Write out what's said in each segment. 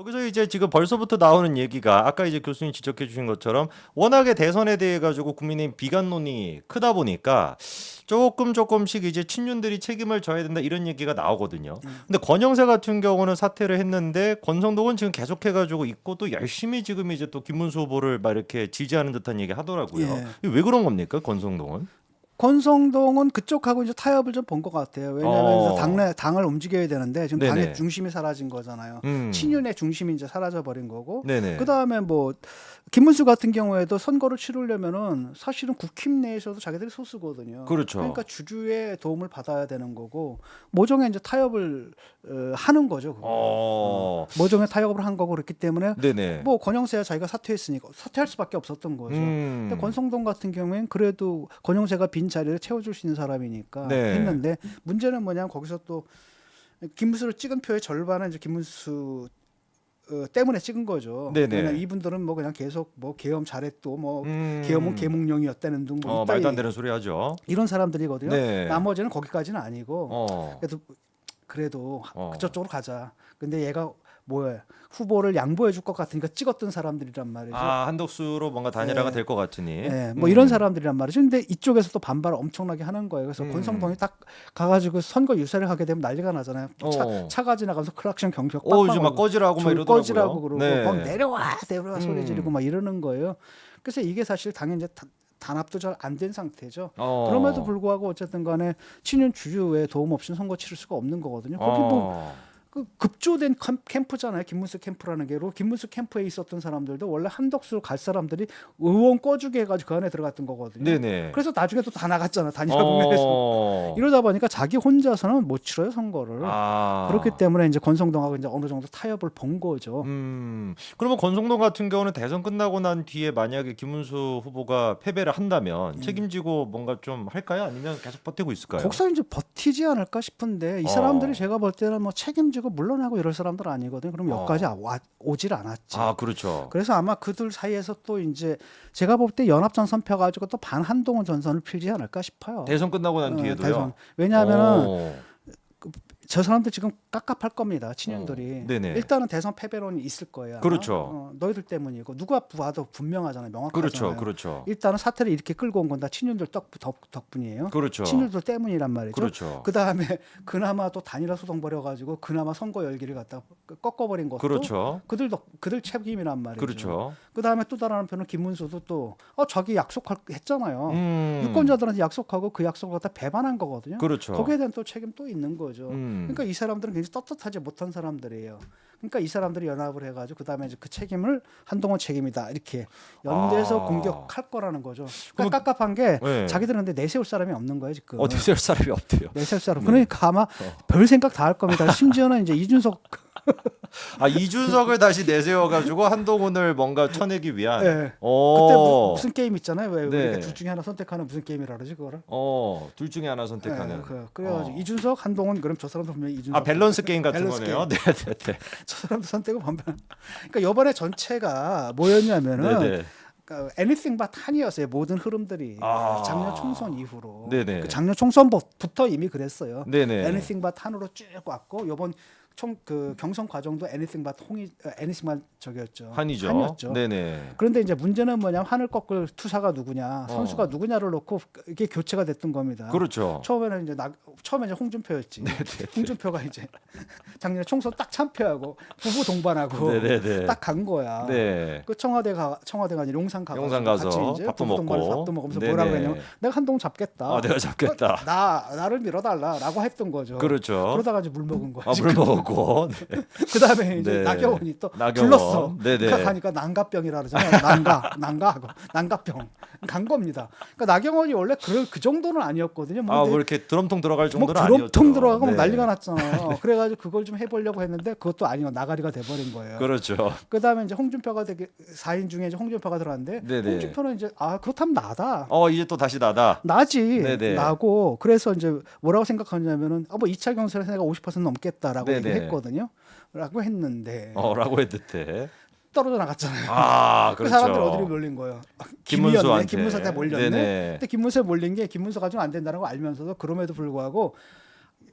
여기서 이제 지금 벌써부터 나오는 얘기가 아까 이제 교수님 지적해 주신 것처럼 워낙에 대선에 대해 가지고 국민의 비관론이 크다 보니까 조금 조금씩 이제 친윤들이 책임을 져야 된다 이런 얘기가 나오거든요. 근데 권영세 같은 경우는 사퇴를 했는데 권성동은 지금 계속해 가지고 있고 또 열심히 지금 이제 또 김문수 후보를 막 이렇게 지지하는 듯한 얘기 하더라고요. 예. 왜 그런 겁니까? 권성동은? 권성동은 그쪽하고 이제 타협을 좀 본 것 같아요. 왜냐하면 어. 당내 당을 움직여야 되는데 지금 네네. 당의 중심이 사라진 거잖아요. 음. 친윤의 중심이 이제 사라져 버린 거고. 네네. 그 다음에 뭐 김문수 같은 경우에도 선거를 치르려면은 사실은 국힘 내에서도 자기들이 소수거든요. 그렇죠. 그러니까 주주의 도움을 받아야 되는 거고 모종의 이제 타협을 어, 하는 거죠. 그거. 어. 모종의 타협을 한 거고 그렇기 때문에 네네. 뭐 권영세가 자기가 사퇴했으니까 사퇴할 수밖에 없었던 거죠. 음. 근데 권성동 같은 경우에는 그래도 권영세가 빈 자리를 채워줄 수 있는 사람이니까 네. 했는데 문제는 뭐냐면 거기서 또 김문수를 찍은 표의 절반은 이제 김문수 어, 때문에 찍은 거죠. 네네. 왜냐면 이분들은 뭐 그냥 계속 뭐 계엄 잘했고 뭐 음. 계엄은 계몽령이었다는 등뭐 어, 말도 안 되는 소리 하죠. 이런 사람들이거든요. 네. 나머지는 거기까지는 아니고 어. 그래도 그래도 어. 그쪽으로 가자. 근데 얘가 뭐야 후보를 양보해 줄 것 같으니까 찍었던 사람들이란 말이죠. 아 한덕수로 뭔가 단일화가 네. 될것 같으니. 네, 뭐 음. 이런 사람들이란 말이죠. 근데 이쪽에서도 반발을 엄청나게 하는 거예요. 그래서 음. 권성동이 딱 가가지고 선거 유세를 하게 되면 난리가 나잖아요. 차, 어. 차가 지나가면서 크락션 경적 오 빵빵 이제 막 꺼지라고 막줄 이러더라고요. 꺼지라고 그러고 네. 막 내려와 내려와 소리 음. 지르고 막 이러는 거예요. 그래서 이게 사실 당연히 이제 다- 단합도 잘 안 된 상태죠. 어. 그럼에도 불구하고 어쨌든 간에 친윤 주주의 도움 없이는 선거 치를 수가 없는 거거든요. 거기 뭐 어. 그 급조된 캠- 캠프잖아요. 김문수 캠프라는 게로 김문수 캠프에 있었던 사람들도 원래 한덕수로 갈 사람들이 의원 꺼주게 해가지고 그 안에 들어갔던 거거든요. 네네. 그래서 나중에 또 다 나갔잖아. 단일화 국면에서. 어. 이러다 보니까 자기 혼자서는 못 치러요 선거를. 아. 그렇기 때문에 이제 권성동하고 이제 어느 정도 타협을 본 거죠. 음. 그러면 권성동 같은 경우는 대선 끝나고 난 뒤에 만약에 김문수 후보가 패배를 한다면 음. 책임지고 뭔가 좀 할까요? 아니면 계속 버티고 있을까요? 거기서 이제 버티지 않을까 싶은데 이 어. 사람들이 제가 볼 때는 뭐 책임지고 물러나고 이럴 사람들 아니거든요. 그럼 어. 여기까지 와, 오질 않았지. 아 그렇죠. 그래서 아마 그들 사이에서 또 이제 제가 볼 때 연합 전선 펴 가지고 또 반한동훈 전선을 필지 않을까 싶어요. 대선 끝나고 난 어, 뒤에도요. 대선. 왜냐하면은 어. 저 사람들 지금 깝깝할 겁니다. 친윤들이. 어, 네네. 일단은 대선 패배론이 있을 거예요. 아마. 그렇죠. 어, 너희들 때문이고 누가 봐도 분명하잖아요. 명확하잖아요. 그렇죠. 그렇죠. 일단은 사태를 이렇게 끌고 온 건 다 친윤들 덕, 덕, 덕 분이에요. 그렇죠. 친윤들 때문이란 말이죠. 그렇죠. 그 다음에 그나마 또 단일화 소송 벌여 가지고 그나마 선거 열기를 갖다 꺾어 버린 것도 그렇죠. 그들 덕, 그들 책임이란 말이죠. 그렇죠. 그 다음에 또 다른 한편은 김문수도 또 어, 자기 약속할 했잖아요. 음. 유권자들한테 약속하고 그 약속을 갖다 배반한 거거든요. 그렇죠. 거기에 대한 또 책임 또 있는 거죠. 음. 그러니까 이 사람들은 굉장히 떳떳하지 못한 사람들이에요. 그러니까 이 사람들이 연합을 해가지고 그 다음에 이제 그 책임을 한동훈 책임이다 이렇게 연대해서 아. 공격할 거라는 거죠. 그럼- 그러니까 깝깝한 게 네. 자기들은 근데 내세울 사람이 없는 거예요 지금. 어디 셀 사람이 없대요. 내세울 사람. 네. 그러니까 아마 별 생각 다 할 겁니다. 심지어는 이제 이준석 아 이준석을 다시 내세워 가지고 한동훈을 뭔가 쳐내기 위한. 예. 어. 그때 뭐 무슨 게임 있잖아요. 왜 네. 우리가 둘 중에 하나 선택하는 무슨 게임이라 그러지 그거를? 어, 둘 중에 하나 선택하는. 예, 그, 그래가지고 어. 이준석, 한동훈 그럼 저 사람도 분명히 이준석. 아 밸런스 게임 같은 밸런스 거네요. 네, 네, 네. 저 사람도 선택을 반반. 그러니까 이번에 전체가 뭐였냐면은 네, 네. 그러니까 anything but 한이었어요. 모든 흐름들이 아. 작년 총선 이후로. 네네. 그 작년 총선부터 이미 그랬어요. 네, 네. anything but 한으로 쭉 왔고 이번 총 그 경선 과정도 어, anything but 저기였죠. 한이죠. 한이었죠. 네, 네. 그런데 이제 문제는 뭐냐면 한을 꺾을 투사가 누구냐, 어. 선수가 누구냐를 놓고 이게 교체가 됐던 겁니다. 그렇죠. 처음에는 이제 나, 처음에 이제 홍준표였지. 네, 홍준표가 이제 작년에 총선 딱 참패하고 부부 동반하고 네, 네, 네. 딱간 거야. 네. 그 청와대 가 청와대가 아니라 용산 가 용산 가서 같이 이제 밥도 먹고. 밥도 먹으면서 네네. 뭐라고 했냐면 내가 한동 잡겠다. 아, 내가 잡겠다. 어, 나 나를 밀어달라라고 했던 거죠. 그렇죠. 그러다가 이제 물 먹은 거야. 아, 물 먹었고. 네. 그다음에 이제 네. 나경원이 또 나경원. 불렀어. 네네. 가니까 난가병이라 그러잖아요. 난가, 난가하고 난가병 간 겁니다. 그러니까 나경원이 원래 그, 그 정도는 아니었거든요. 아, 근데 뭐 이렇게 드럼통 들어갈 뭐 정도는 아니었죠. 드럼통 들어가고 막 네. 난리가 났잖아요. 그래가지고 그걸 좀 해보려고 했는데 그것도 아니고 나가리가 돼버린 거예요. 그렇죠. 그다음에 이제 홍준표가 되게 4인 중에 이제 홍준표가 들어왔는데 네네. 홍준표는 이제 아 그렇다면 나다. 어, 이제 또 다시 나다. 나지 네네. 나고 그래서 이제 뭐라고 생각하냐면은 아, 뭐 2차 경선에서 내가 50% 넘겠다라고 네네. 얘기했거든요. 라고 했는데 어라고 했듯해. 떨어져 나갔잖아요. 아, 그 그렇죠. 사람들 어디로 몰린 거예요? 김문수한테. 김문수한테 몰렸네. 네네. 근데 김문수에 몰린 게 김문수가 좀안 된다는 거 알면서도 그럼에도 불구하고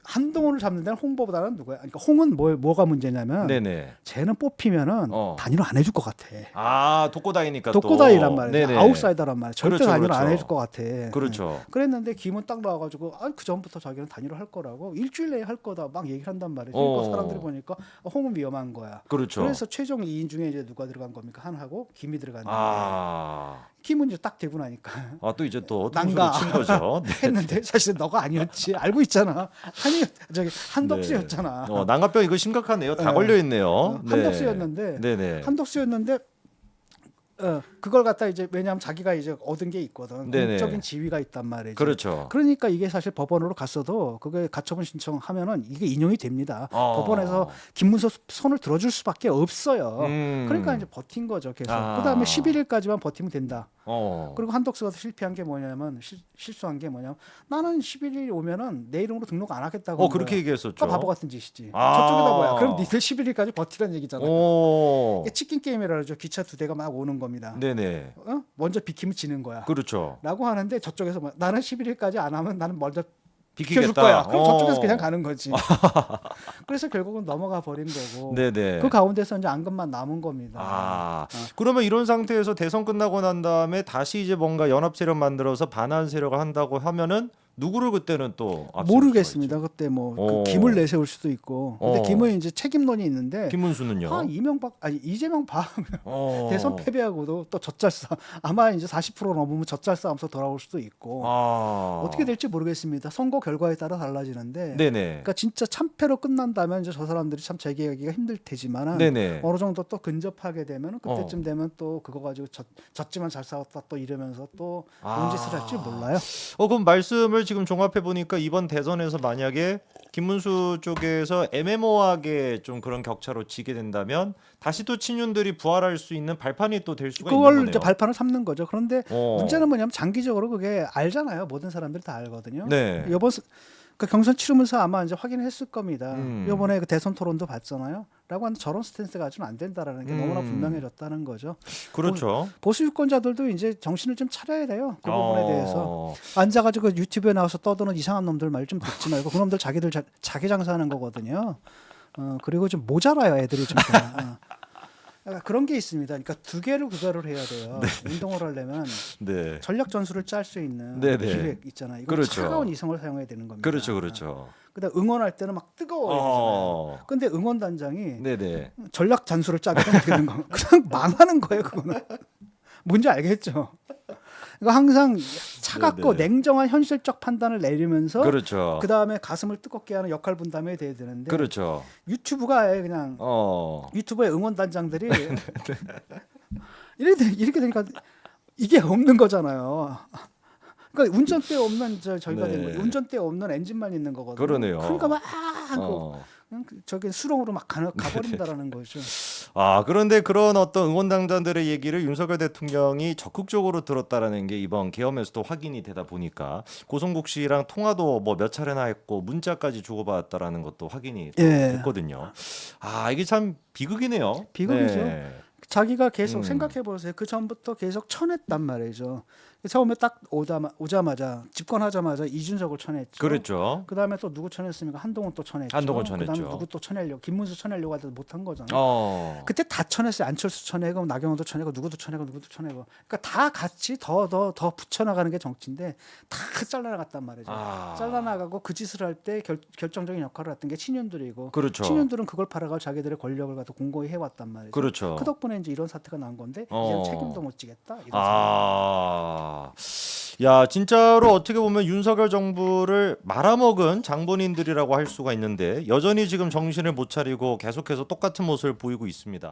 한동훈을 잡는 데는 홍보보다는 누구야? 그러니까 홍은 뭐 뭐가 문제냐면 네네. 쟤는 뽑히면은 어. 단일화 안 해줄 것 같아. 아 독고다이니까 또. 독고다이란 말이야. 아웃사이더란 말이야. 절대 그렇죠, 단일화 안 그렇죠. 해줄 것 같아. 그렇죠. 그랬는데 김은 딱 나와가지고 아, 그 전부터 자기는 단일화 할 거라고 일주일 내에 할 거다 막 얘기를 한단 말이죠. 어. 그러니까 사람들이 보니까 어, 홍은 위험한 거야. 그렇죠. 그래서 최종 2인 중에 이제 누가 들어간 겁니까? 한하고 김이 들어갔는데 아. 이제 딱 되고 나니까 아 또 이제 또 난가. 통수를 친 거죠. 네. 했는데 사실 너가 아니었지 알고 있잖아. 한이 저기 한덕수였잖아. 어, 난가병 이거 심각하네요. 다 네. 걸려 있네요. 어, 한덕수였는데 네네. 한덕수였는데 어, 그걸 갖다 이제 왜냐하면 자기가 이제 얻은 게 있거든. 네네. 공적인 지위가 있단 말이지. 그렇죠. 그러니까 이게 사실 법원으로 갔어도 그게 가처분 신청하면은 이게 인용이 됩니다. 어. 법원에서 김문수 손을 들어줄 수밖에 없어요. 음. 그러니까 이제 버틴 거죠. 계속. 아. 그다음에 11일까지만 버티면 된다. 어. 그리고 한덕수가 실패한 게 뭐냐면 실, 실수한 게 뭐냐면 나는 11일 오면은 내 이름으로 등록 안 하겠다고. 어한 그렇게. 얘기했었죠. 그러니까 바보 같은 짓이지. 아. 저쪽에다 뭐야? 그럼 니들 11일까지 버티라는 얘기잖아. 오. 이게 치킨 게임이라 그러죠. 기차 두 대가 막 오는 겁니다. 네네. 어? 먼저 비키면 지는 거야. 그렇죠. 라고 하는데 저쪽에서 뭐, 나는 11일까지 안 하면 나는 먼저 비키겠다. 비켜줄 거야. 그럼 어. 저쪽에서 그냥 가는 거지. 그래서 결국은 넘어가 버린 거고. 네네. 그 가운데서 이제 앙금만 남은 겁니다. 아, 그러면 이런 상태에서 대선 끝나고 난 다음에 다시 이제 뭔가 연합 세력 만들어서 반환 세력을 한다고 하면은 누구를 그때는 또 앞세울 수가 모르겠습니다. 그때 뭐 어. 그 김을 내세울 수도 있고. 근데 어. 김은 이제 책임론이 있는데 있죠? 김문수는요? 아 이명박 아니 이재명 봐 어. 대선 패배하고도 또 젖잘 싸 아마 이제 40% 넘으면 젖잘 싸움서 돌아올 수도 있고 아. 어떻게 될지 모르겠습니다. 선거 결과에 따라 달라지는데 네네. 그러니까 진짜 참패로 끝난다면 이제 저 사람들이 참 재개하기가 힘들 테지만은 네네. 어느 정도 또 근접하게 되면 그때쯤 어. 되면 또 그거 가지고 졌, 졌지만 잘 싸웠다 또 이러면서 또 아. 뭔 짓을 할지 몰라요. 어 그럼 말씀을 지금 종합해 보니까 이번 대선에서 만약에 김문수 쪽에서 애매모호하게 좀 그런 격차로 지게 된다면 다시 또 친윤들이 부활할 수 있는 발판이 또 될 수가 있는 그걸 거네요. 이제 발판을 삼는 거죠. 그런데 어. 문제는 뭐냐면 장기적으로 그게 알잖아요. 모든 사람들이 다 알거든요. 네. 이번 스- 그 경선 치르면서 아마 이제 확인했을 겁니다. 음. 이번에 그 대선 토론도 봤잖아요. 라고 하는 저런 스탠스 가지고는 안 된다라는 게 너무나 음. 분명해졌다는 거죠. 그렇죠. 보수 유권자들도 이제 정신을 좀 차려야 돼요. 그 부분에 어. 대해서 앉아가지고 유튜브에 나와서 떠드는 이상한 놈들 말 좀 듣지 말고 그 놈들 자기들 자, 자기 장사하는 거거든요. 어, 그리고 좀 모자라요 애들이 좀. 어. 그런 게 있습니다. 그러니까 두 개를 구별을 해야 돼요. 운동을 하려면 네. 전략 전술을 짤 수 있는 네네. 기획 있잖아요. 이거 그렇죠. 차가운 이성을 사용해야 되는 겁니다. 그렇죠. 그렇죠. 그다음 응원할 때는 막 뜨거워요. 어. 근데 응원 단장이 네네. 전략 잔수를 짜게 되는 거 그냥 망하는 거예요 그거는 뭔지 알겠죠 이거 항상 차갑고 네네. 냉정한 현실적 판단을 내리면서 그렇죠. 그 다음에 가슴을 뜨겁게 하는 역할 분담이 돼야 되는데 그렇죠. 유튜브가 아예 그냥 어. 유튜브의 응원 단장들이 네, 이렇게 되- 이렇게 되니까 이게 없는 거잖아요. 그러니까 운전대 없는 저 저희가 네. 된 거예요. 운전대 없는 엔진만 있는 거거든요. 그러네요. 그러니까 막 어. 그냥 그- 저기 수렁으로 막 가, 가버린다라는 거죠. 아 그런데 그런 어떤 응원당자들의 얘기를 윤석열 대통령이 적극적으로 들었다라는 게 이번 계엄에서도 확인이 되다 보니까 고성국 씨랑 통화도 뭐 몇 차례나 했고 문자까지 주고받았다라는 것도 확인이 또 예. 됐거든요. 아 이게 참 비극이네요. 비극이죠. 네. 자기가 계속 음. 생각해 보세요. 그 전부터 계속 쳐냈단 말이죠. 처음에 딱 오자마, 오자마자 집권하자마자 이준석을 쳐냈죠. 그렇죠. 그다음에 또 누구 쳐냈습니까? 한동훈 또 쳐냈죠. 한동훈 그다음에 쳐냈죠. 누구 또 쳐내려고 김문수 쳐내려고 하도 못한 거잖아요. 어. 그때 다 쳐냈어요. 안철수 쳐내고 나경원도 쳐내고 누구도 쳐내고 누구도 쳐내고. 그러니까 다 같이 더 더 더 붙여나가는 게 정치인데 다 잘라나갔단 말이죠. 아. 잘라나가고 그 짓을 할 때 결정적인 역할을 했던 게 친윤들이고 그렇죠. 친윤들은 그걸 팔아가지고 자기들의 권력을 갖다 공고히 해왔단 말이죠. 그렇죠. 그 덕분에 이제 이런 사태가 난 건데 어. 이제 책임도 못 지겠다. 이런 아, 야 진짜로 어떻게 보면 윤석열 정부를 말아먹은 장본인들이라고 할 수가 있는데 여전히 지금 정신을 못 차리고 계속해서 똑같은 모습을 보이고 있습니다.